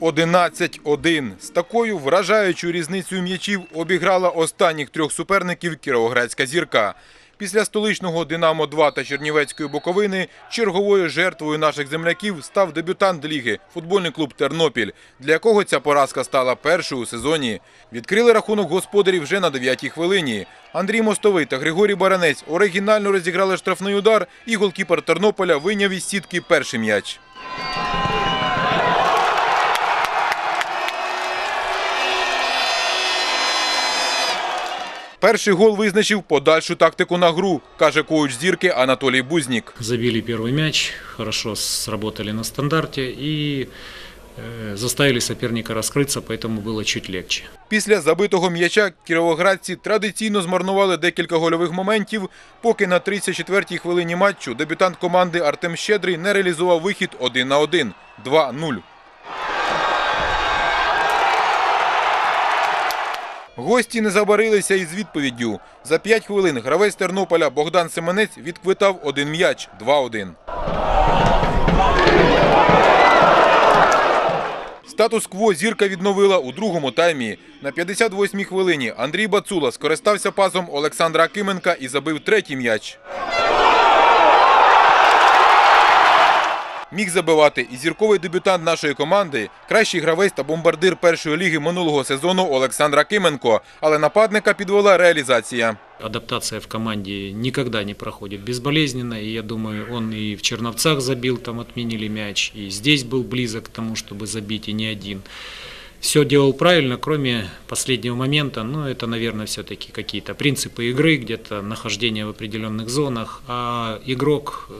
11-1. З такою вражаючою різницею м'ячів обіграла останніх трьох суперників Кіровоградська зірка. Після столичного «Динамо-2» та Чернівецької Буковини черговою жертвою наших земляків став дебютант ліги – футбольний клуб «Тернопіль», для якого ця поразка стала першою у сезоні. Відкрили рахунок господарів вже на 9-й хвилині. Андрій Мостовий та Григорій Баранець оригінально розіграли штрафний удар, і голкіпер Тернополя вийняв із сітки перший м'яч. Перший гол визначив подальшу тактику на гру, каже коуч зірки Анатолій Бузнік. Забили первый мяч, хорошо сработали на стандарте и э, заставили соперника раскрыться, поэтому было чуть легче. Після забитого м'яча кіровоградці традиційно змарнували декілька гольових моментів, поки на 34-й хвилині матчу дебютант команди Артем Щедрий не реалізував вихід 1 на 1 – 2-0. Гості не забарилися із відповіддю. За 5 хвилин гравець Тернополя Богдан Семенець відквитав один м'яч – 2-1. Статус-кво зірка відновила у другому таймі. На 58-й хвилині Андрій Бацула скористався пасом Олександра Акименка і забив третій м'яч. Міг забивати і зірковий дебютант нашої команди, кращий гравець та бомбардир першої ліги минулого сезону Олександра Кименко. але нападника підвела реалізація. Адаптация в команде никогда не проходит безболезненно, и я думаю, он и в Черновцах забил, там отменили мяч, и здесь был близок к тому, чтобы забить, и не один Все делал правильно, кроме последнего момента, но это, наверное, все-таки какие-то принципы игры, где-то нахождение в определенных зонах, а игрок э,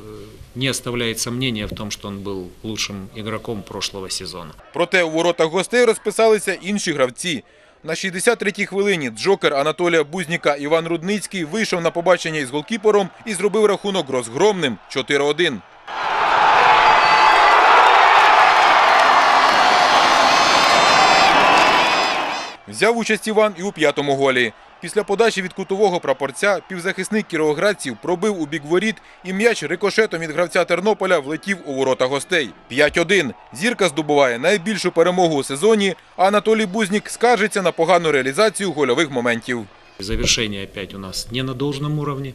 не оставляет сомнения в том, что он был лучшим игроком прошлого сезона. Проте у воротах гостей розписалися інші гравці. На 63-й хвилині джокер Анатолія Бузніка Іван Рудницький вийшов на побачення із голкіпером і зробив рахунок розгромним 4-1. Взяв участь Іван і у п'ятому голі. Після подачі від кутового прапорця півзахисник кіровоградців пробив у бік воріт і м'яч рикошетом від гравця Тернополя влетів у ворота гостей. 5-1. Зірка здобуває найбільшу перемогу у сезоні, а Анатолій Бузнік скаржиться на погану реалізацію гольових моментів. Завершение опять у нас не на должном уровне.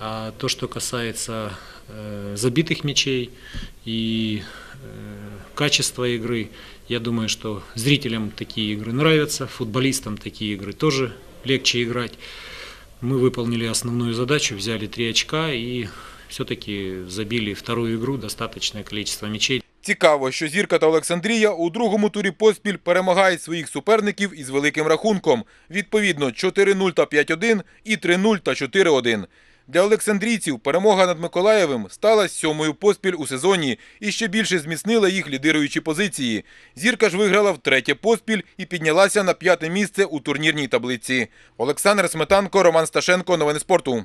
А то, что касается э, забитых мячей и э, качества игры, я думаю, что зрителям такие игры нравятся, футболистам такие игры тоже легче играть. Мы выполнили основную задачу, взяли три очка и все-таки забили вторую игру достаточное количество мячей. Цікаво, що Зірка та Олександрія у другому турі поспіль перемагають своїх суперників із великим рахунком. Відповідно 4-0 та 5-1 і 3-0 та 4-1. Для олександрійців перемога над Миколаєвим стала сьомою поспіль у сезоні і ще більше зміцнила їх лідируючі позиції. Зірка ж виграла втретє поспіль і піднялася на п'яте місце у турнірній таблиці. Олександр Сметанко, Роман Сташенко. Новини спорту.